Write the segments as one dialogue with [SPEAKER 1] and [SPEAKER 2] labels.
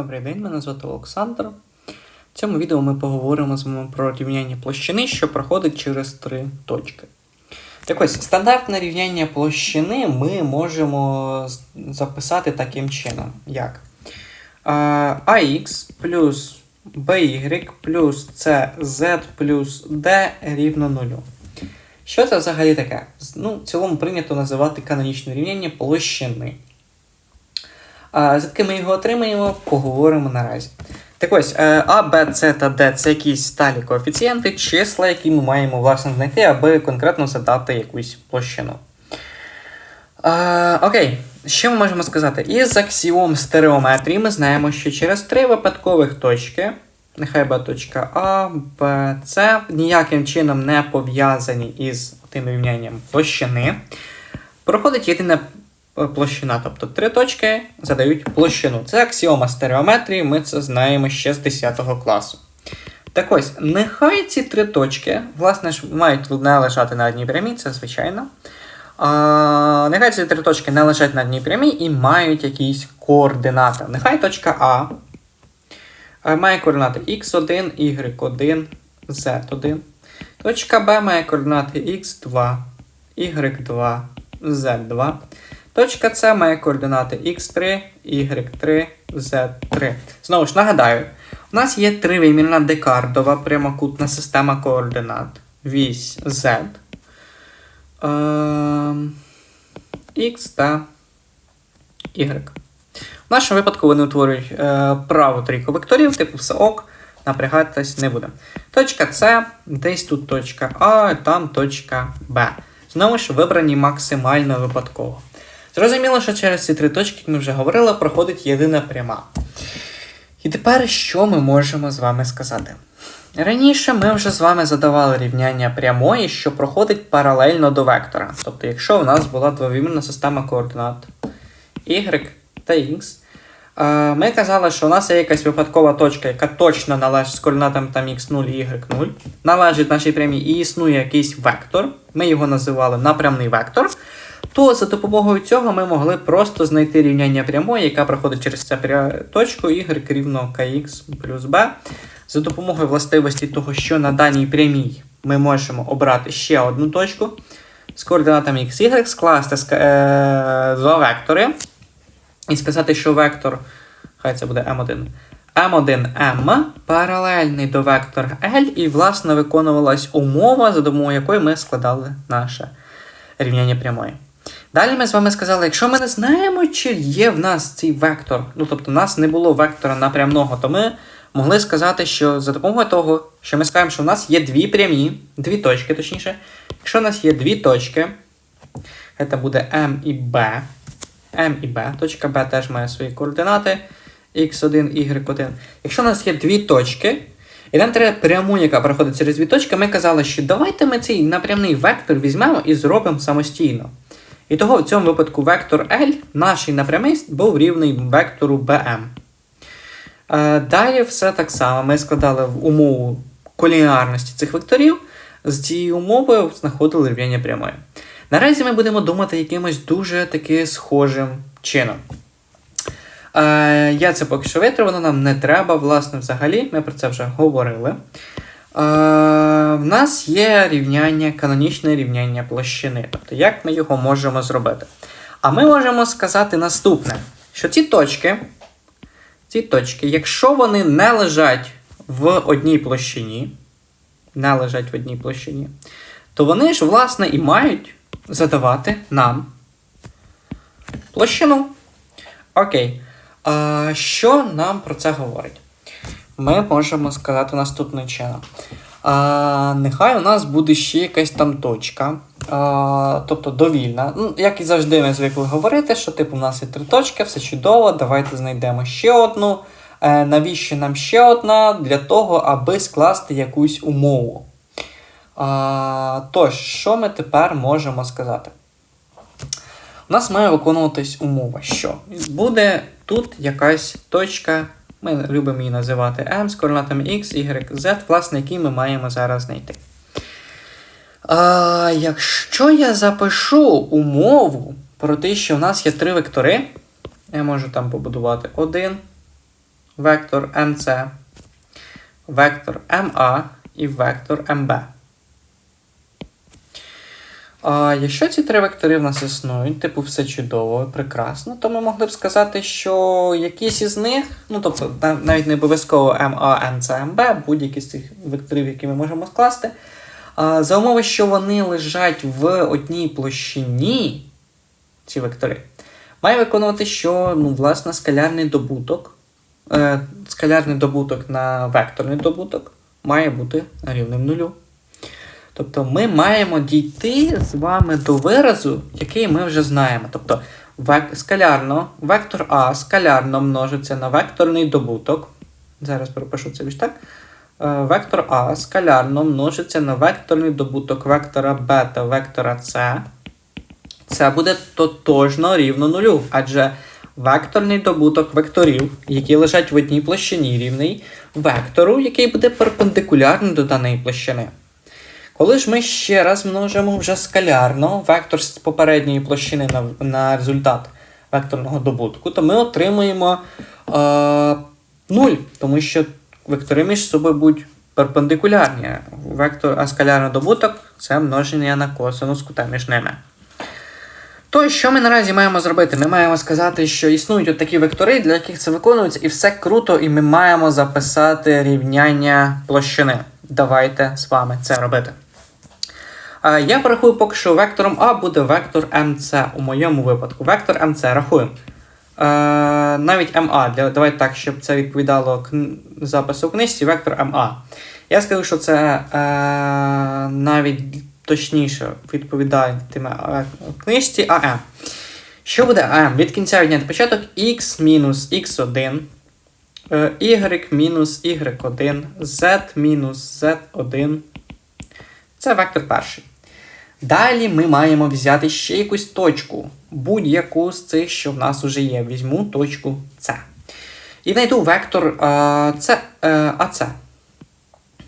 [SPEAKER 1] Добрий день, мене звати Олександр. В цьому відео ми поговоримо з вами про рівняння площини, що проходить через три точки. Так ось, стандартне рівняння площини ми можемо записати таким чином, як ax плюс by плюс cz плюс d рівно нулю. Що це взагалі таке? Ну, в цілому прийнято називати канонічне рівняння площини. Звідки ми його отримаємо, поговоримо наразі. Так ось, е, А, Б, С та Д це якісь сталі коефіцієнти, числа, які ми маємо власне знайти, аби конкретно задати якусь площину. Е, окей, що ми можемо сказати? Із аксіом стереометрії ми знаємо, що через три випадкових точки, нехай буде точка А, Б, С, ніяким чином не пов'язані із тим рівнянням площини, проходить єдина е, площина. Тобто три точки задають площину. Це аксіома стереометрії, ми це знаємо ще з 10 класу. Так ось, нехай ці три точки, власне ж, мають не лежати на одній прямій, це звичайно. А, нехай ці три точки не лежать на одній прямій і мають якісь координати. Нехай точка А е, має координати x1, y1, z1. Точка Б має координати x2, y2, z2. Точка С має координати x3, y3, z3. Знову ж нагадаю, у нас є тривимірна декардова прямокутна система координат. Вісь z. Ем, X та Y. В нашому випадку вони утворюють е, праву трійку векторів, типу все ок, напрягатись не буде. Точка С, десь тут точка А, там точка Б. Знову ж вибрані максимально випадково. Зрозуміло, що через ці три точки, як ми вже говорили, проходить єдина пряма. І тепер що ми можемо з вами сказати? Раніше ми вже з вами задавали рівняння прямої, що проходить паралельно до вектора. Тобто, якщо в нас була двовимірна система координат y та x, е, ми казали, що у нас є якась випадкова точка, яка точно належить з координатами там x0 і y0, належить нашій прямій і існує якийсь вектор, ми його називали напрямний вектор, то за допомогою цього ми могли просто знайти рівняння прямої, яка проходить через цю точку y рівно kx плюс b. За допомогою властивості того, що на даній прямій ми можемо обрати ще одну точку з координатами x, y, скласти е, два вектори і сказати, що вектор, хай це буде m1, m1m паралельний до вектора L, і, власне, виконувалась умова, за допомогою якої ми складали наше рівняння прямої. Далі ми з вами сказали, якщо ми не знаємо, чи є в нас цей вектор, ну тобто в нас не було вектора напрямного, то ми могли сказати, що за допомогою того, що ми скажемо, що в нас є дві прямі, дві точки, точніше. Якщо в нас є дві точки, це буде М і Б. М і Б. Точка Б теж має свої координати. X1, Y1. Якщо у нас є дві точки, і нам треба пряму, яка проходить через дві точки, ми казали, що давайте ми цей напрямний вектор візьмемо і зробимо самостійно. І того в цьому випадку вектор L, наш напрямий, був рівний вектору BM. Е, Далі все так само. Ми складали в умову колінарності цих векторів. З цією умовою знаходили рівняння прямої. Наразі ми будемо думати якимось дуже таки схожим чином. Е, я це поки що витрив, воно нам не треба, власне, взагалі, ми про це вже говорили. В нас є рівняння, канонічне рівняння площини. Тобто, як ми його можемо зробити? А ми можемо сказати наступне: що ці точки, ці точки, якщо вони не лежать в одній площині, не лежать в одній площині, то вони ж, власне, і мають задавати нам площину. Окей. А що нам про це говорить? Ми можемо сказати наступним чином. А, нехай у нас буде ще якась там точка, а, тобто довільна. Ну, як і завжди ми звикли говорити, що типу у нас є три точки, все чудово, давайте знайдемо ще одну. Е, навіщо нам ще одна? Для того, аби скласти якусь умову. А, тож, що ми тепер можемо сказати? У нас має виконуватись умова, що буде тут якась точка, ми любимо її називати M з координатами X, Y, Z, власне, які ми маємо зараз знайти. А, якщо я запишу умову про те, що у нас є три вектори, я можу там побудувати один, вектор MC, вектор MA і вектор MB. А якщо ці три вектори в нас існують, типу все чудово, прекрасно, то ми могли б сказати, що якісь із них, ну тобто навіть не обов'язково MA, MC, MB, будь-які з цих векторів, які ми можемо скласти, за умови, що вони лежать в одній площині, ці вектори, має виконувати, що ну, власне скалярний добуток, е, скалярний добуток на векторний добуток має бути рівним нулю. Тобто ми маємо дійти з вами до виразу, який ми вже знаємо. Тобто век- скалярно, вектор А скалярно множиться на векторний добуток. Зараз перепишу це більш так. Е, Вектор А скалярно множиться на векторний добуток вектора Б та вектора С. Це буде тотожно рівно нулю, адже векторний добуток векторів, які лежать в одній площині, рівний вектору, який буде перпендикулярний до даної площини. Коли ж ми ще раз множимо вже скалярно вектор з попередньої площини на, на результат векторного добутку, то ми отримуємо е, 0, тому що вектори між собою будуть перпендикулярні. Вектор, а скалярний добуток це множення на косинус кута між ними. То, що ми наразі маємо зробити? Ми маємо сказати, що існують такі вектори, для яких це виконується, і все круто, і ми маємо записати рівняння площини. Давайте з вами це робити. Я порахую поки що вектором А буде вектор МЦ у моєму випадку. Вектор МЦ рахуємо. Навіть МА. Давайте так, щоб це відповідало запису в книжці, вектор МА. Я скажу, що це е, навіть точніше відповідатиме е, книжці АМ. Що буде АМ? Від кінця відняти початок x мінус x1, е, y мінус y1, z мінус z1. Це вектор перший. Далі ми маємо взяти ще якусь точку, будь-яку з цих, що в нас вже є. Візьму точку С. І знайду вектор С, е, АС.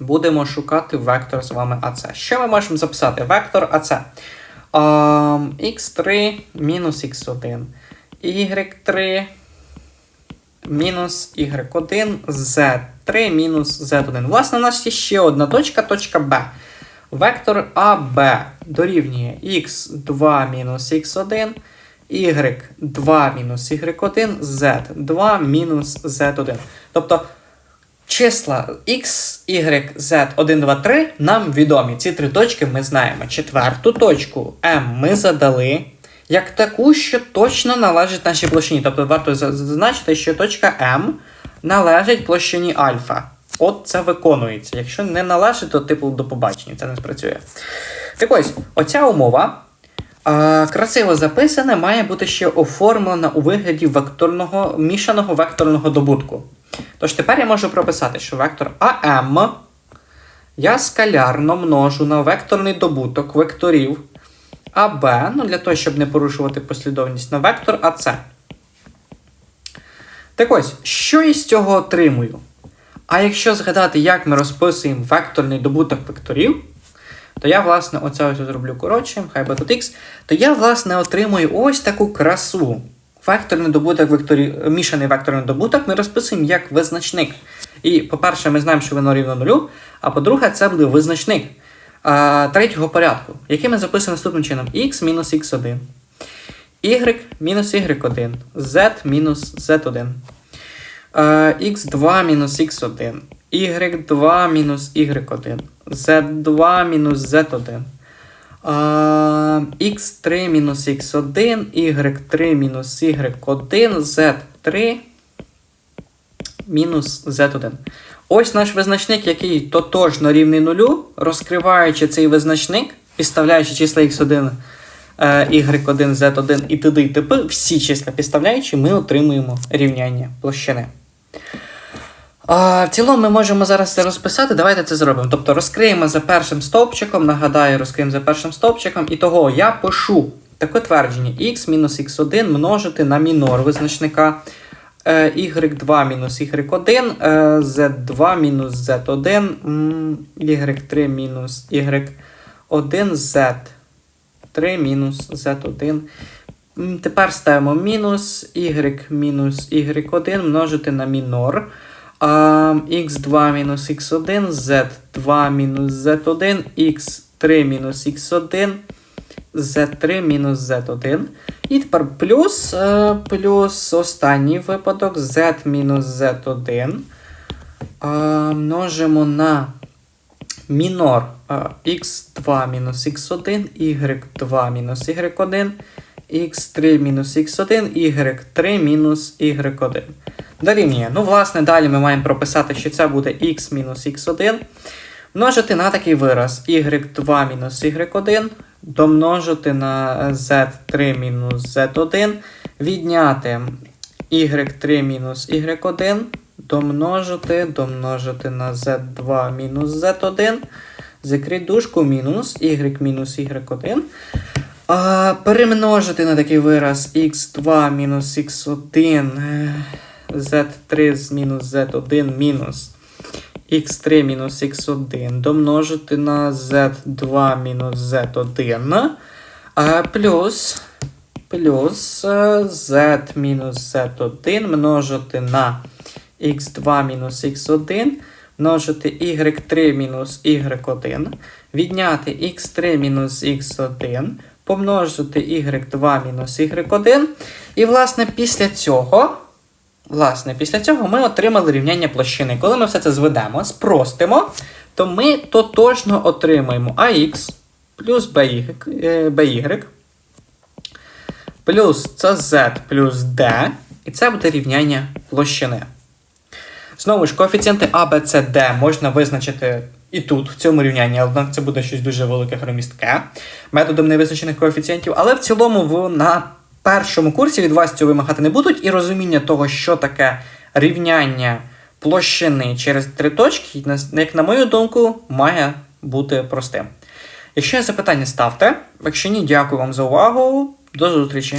[SPEAKER 1] Будемо шукати вектор з вами АС. Що ми можемо записати? Вектор. Е, x3 мінус x1, y3 мінус y1, z3 мінус z1. Власне, у нас є ще одна точка, точка Б. Вектор АБ дорівнює x2 мінус x1, y2 мінус y1, z2 мінус z1. Тобто числа x, y, z, 1, 2, 3 нам відомі. Ці три точки ми знаємо. Четверту точку m ми задали як таку, що точно належить нашій площині. Тобто варто зазначити, що точка m належить площині альфа. От це виконується. Якщо не належить, то типу до побачення, це не спрацює. Так ось, оця умова а, красиво записана, має бути ще оформлена у вигляді векторного, мішаного векторного добутку. Тож тепер я можу прописати, що вектор АМ я скалярно множу на векторний добуток векторів АБ, ну для того, щоб не порушувати послідовність на вектор АС. Так ось, що я з цього отримую? А якщо згадати, як ми розписуємо векторний добуток векторів, то я, власне, оце ось зроблю коротшим, хай буде тут x, то я, власне, отримую ось таку красу. Векторний добуток векторів, мішаний векторний добуток ми розписуємо як визначник. І, по-перше, ми знаємо, що воно рівно нулю, а по-друге, це буде визначник а, третього порядку, який ми записуємо наступним чином: x мінус x1, x2 мінус x1, y2 мінус y1, z2 мінус z1, е, x3 мінус x1, y3 мінус y1, z3 мінус z1. Ось наш визначник, який тотожно рівний нулю, розкриваючи цей визначник, підставляючи числа x1, е, y1, z1 і т.д. і т.п., всі числа підставляючи, ми отримуємо рівняння площини. А, в цілому ми можемо зараз це розписати. Давайте це зробимо. Тобто розкриємо за першим стовпчиком, нагадаю, розкриємо за першим стовпчиком, і того я пишу таке твердження x мінус x1 множити на мінор визначника е, y2 мінус y1, е, z2 мінус z1, y3 мінус y1, z3 мінус z1 М, Тепер ставимо мінус y мінус y1 множити на мінор. X2 мінус x1, z2 мінус z1, x3 мінус x1, z3 мінус z1. І тепер плюс, е, плюс останній випадок z мінус z1. Множимо на мінор x2 мінус x1, y2 мінус y1, x3 мінус x1, y3 мінус y1. Дорівнює. Ну, власне, далі ми маємо прописати, що це буде x мінус x1. Множити на такий вираз y2 мінус y1, домножити на z3 мінус z1, відняти y3 мінус y1, домножити, домножити на z2 мінус z1, закрити дужку мінус y мінус y1. А, перемножити на такий вираз x2 мінус x1, е, z3 з мінус z1 мінус x3 мінус x1 домножити на z2 мінус z1 а, плюс, плюс е, z мінус z1 множити на x2 мінус x1 множити y3 мінус y1 відняти x3 мінус x1 помножити y2 мінус y1 і власне після цього Власне, після цього ми отримали рівняння площини. Коли ми все це зведемо, спростимо, то ми тотожно отримаємо ax плюс by, е, плюс CZ плюс D, і це буде рівняння площини. Знову ж, коефіцієнти А, Б, С, Д можна визначити і тут, в цьому рівнянні, однак це буде щось дуже велике громістке методом невизначених коефіцієнтів. Але в цілому в, на першому курсі від вас цього вимагати не будуть, і розуміння того, що таке рівняння площини через три точки, як на мою думку, має бути простим. Якщо є запитання, ставте. Якщо ні, дякую вам за увагу. До зустрічі!